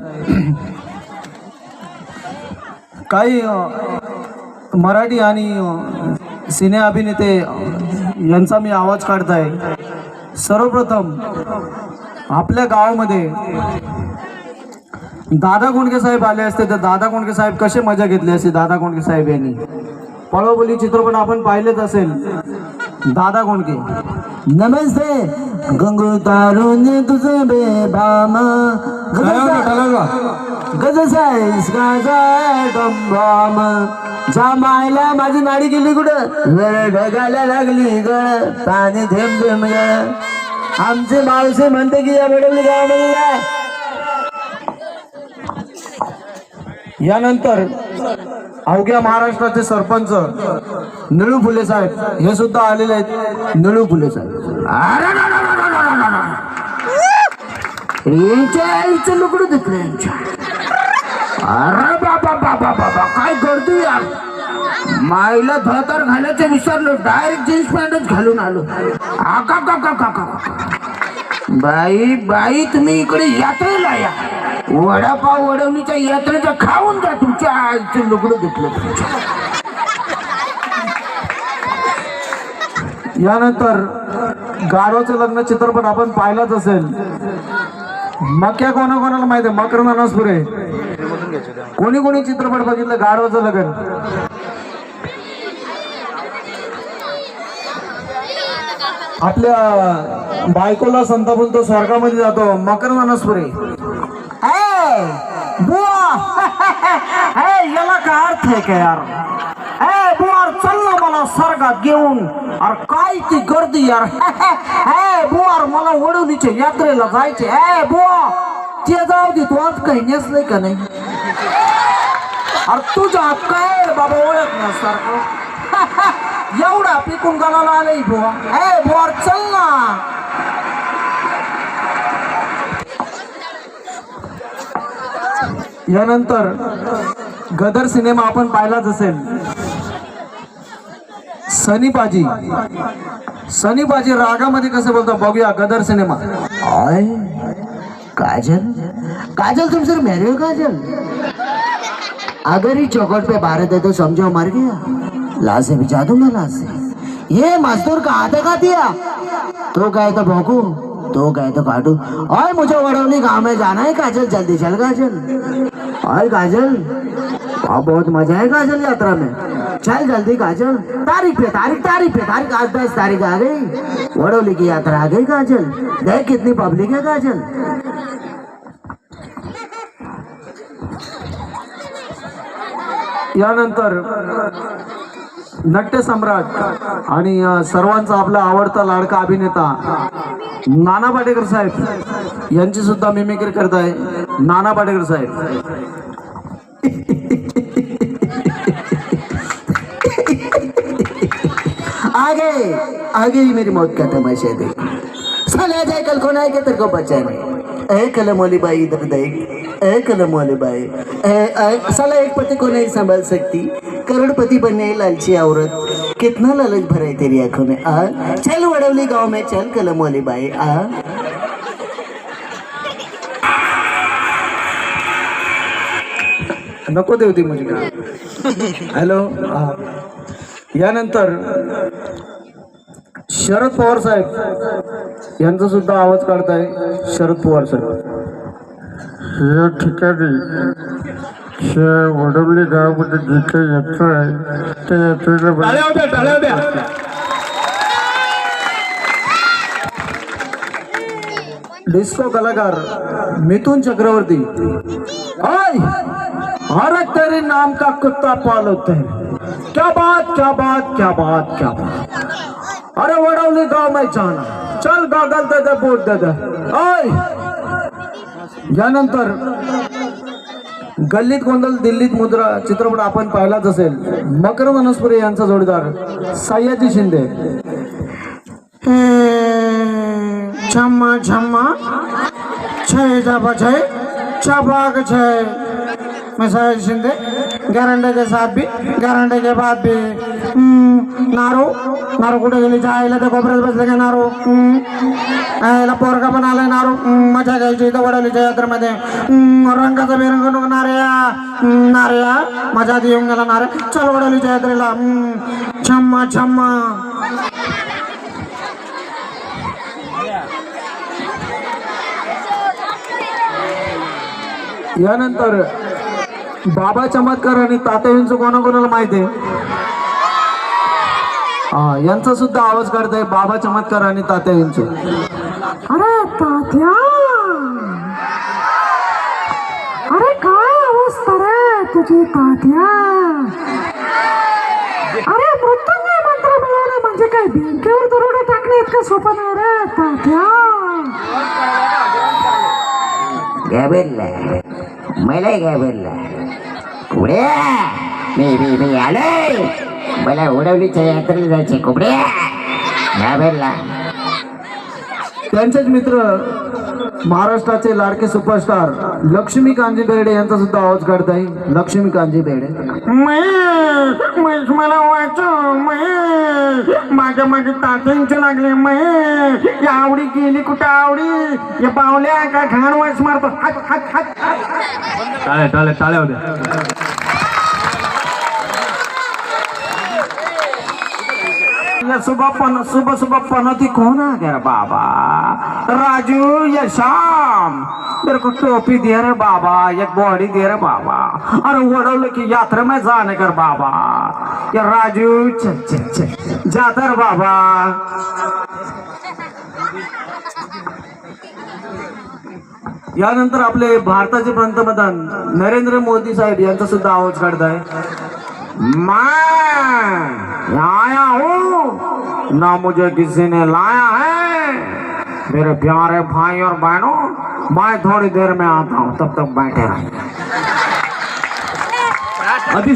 काही मराठी आणि सिने अभिनेते यांचा मी आवाज काढताय. सर्वप्रथम आपल्या गावामध्ये दादा कोंडके साहेब आले असते तर दादा कोंडके साहेब कसे मजा घेतली असते दादा कोंडके साहेब यांनी? पळवबोली चित्रपट आपण पाहिलेच असेल दादा कोंडके नमस्ते! गंगू तारून तुझं बेबाम गज साईस गाजा गंबाम जामायला माझी नाडी गेली कुठं? वेळ ढगायला लागली गळ पाणी थेंब थेंब गळ। आमचे मावसे म्हणते की या वेळेला गाव म्हणला यानंतर अवघ्या महाराष्ट्राचे सरपंच निळू फुले साहेब हे सुद्धा आलेले आहेत. निळू फुले साहेब. यांच्या आईचं लुकडं दुखलं यांच्या. अरे बाबा बाबा बाबा काय गर्दी यार? माईला धोतर घालायचं विसरलो डायरेक्ट जीन्स पॅन्टच घालून आलो. आका का का का का बाई बाई तुम्ही इकडे यात्रेला या. वडापाव वडवणीच्या यात्रेचा खाऊन जा तुमच्या आईचं लुगडं दुखलं तुमच्या यानंतर गारवाचं लग्न चित्रपट आपण पाहिलाच असेल. मक्या कोणा कोणाला माहिती आहे? मकर मानसपुरे कोणी कोणी चित्रपट बघितलं? गारवाचं लग्न. आपल्या बायकोला संतापून तो स्वर्गामध्ये जातो. मकर मानसपुरे याला काय अर्थ आहे का यार? मला सारखा घेऊन अरे काय ती गर्दी यार? ए मला वडवणीच्या यात्रेला जायचे. हे बुवा ते जाऊ दे तू आज काही नेसलंय का नाही? अरे तुझ्या हात काय बाबा ओळख नससारखं एवढा पिकून गाला आलंय बुवा. हे बुवा चल ना. यानंतर गदर सिनेमा आपण पाहिलाच असेल. सनी बाजी सनी पाजी रागामध्ये कसं बोलतो बघूया गदर सिनेमा. आय, काजल? काजल तुम सर मेरे हो, काजल. अगर ही चौकट पे भारत है तो समझो मर गया। लाश से जा दूँगा लाश से। ये मजदूर कहा था खा दिया? तो गए तो भोंकू। तो गए तो काटू। और मुझे वड़ौली गाँव में जाना है, काजल, जल्दी चल काजल। और काजल, अब बहुत मज़ा है काजल यात्रा में। चल जल्दी काजल। तारीख पे, तारीख तारीख पे, तारीख, आज दस तारीख आ गई। वड़ौली की यात्रा आ गई काजल। देख कितनी पब्लिक है काजल। यानंतर नट्यसम्राट आणि सर्वांचा आपला आवडता लाडका अभिनेता नाना पाटेकर साहेब यांची सुद्धा मिमिक्री करत आहे. नाना पाटेकर साहेब. आगे आगे ही मेरी मौत का तमाशा देख। साला जाए कल कौन आएगा तेरे को बचाने? ए कलम वाली बाई इधर देख। ए कलम वाली बाई। ए, ए साला एक पति को नहीं संभाल सकती। करोड़पति बनने लालची औरत. कितना लालच भरा है तेरी आंखों में आ? चल वडवली गांव में चल कलम वाली बाई आ? नको देऊ ती मुलगी. हॅलो. यानंतर शरद पवार साहेब यांचा सुद्धा आवाज काढताय शरद पवार साहेब. या ठिकाणी वडवली गावामध्ये जी काही यात्रा आहे त्या यात्रेला डिस्को कलाकार मिथुन चक्रवर्ती। आय अरे तेरे नाम का कुत्ता पालते हैं। क्या बात क्या बात क्या बात क्या बात। अरे वडवली गाव में जाना। चल गागल दे they both they they. I यानंतर गल्लीत गोंधळ दिल्लीत मुद्रा चित्रपट आपण पाहिलाच असेल. मकर वनस्पती यांचा जोडीदार सह्याजी शिंदे. झम्मा झम्मा. छय जाबा छय. छबाग छय. मैं सयाजी शिंदे. गारंडे के साथ भी गारंडे के बाद भी. नारो नारू. नारू कुठे गेली? जायला त्या कोपऱ्यात बसले का नारू? याला पोरगा पण आलाय नारू मजा घ्यायची इथं वडवलीच्या यात्रेमध्ये रंगाचा बिरंग नको नार्या हम्म, नार्या मजा आधी येऊन गेला नार्या चल वडवलीच्या यात्रेला छम्मा छम्मा यानंतर बाबा चमत्कार आणि तात्यावींचं कोणाकोणाला माहिती आहे हा यांचा सुद्धा आवाज काढताय बाबा चमत्कार आणि तात्यावींचं अरे तात्या. अरे काय अवस्था रे तुझी तात्या? अरे मृत्यूंजय मंत्र मिळवणे म्हणजे काय? भिंकीवर दरोडे टाकणे इतकं सोपं नाही रे तात्या. घाबरला मला घाबरला पुढे मी मी मी आलोय. मला उडवलीच्या यात्रेला जायचे कुबड्या घाबरला त्यांचेच मित्र महाराष्ट्राचे लाडके सुपरस्टार लक्ष्मी कांजी बेर्डे यांचा सुद्धा आवाज काढताय. लक्ष्मी कांजी बेर्डे. महेश मला वाचव महेश. माझ्या मागे तात्यांचे लागले महेश. या आवडी गेली कुठं आवडी? या पावल्या काय घाण वास मारतो? हात हात हात. टाळ्या टाळ्या टाळ्या होत्या ये सुबह पन सुबह सुबह पनौती कौन आ गया रे बाबा? राजू ये शाम मेरे को टोपी दे रे बाबा एक बॉडी दे रे बाबा. अरे वडवलं की यात्रा में जाने कर बाबा. ये राजू चल चल चल जाता रे बाबा. यानंतर आपले भारताचे पंतप्रधान नरेंद्र मोदी साहेब यांचा सुद्धा आवाज काढताय. आहे मा ना मुझे किसी ने लाया है। मेरे प्यारे भाई और बहनों मैं थोड़ी देर में आता हूँ तब तक बैठे रहिए। अति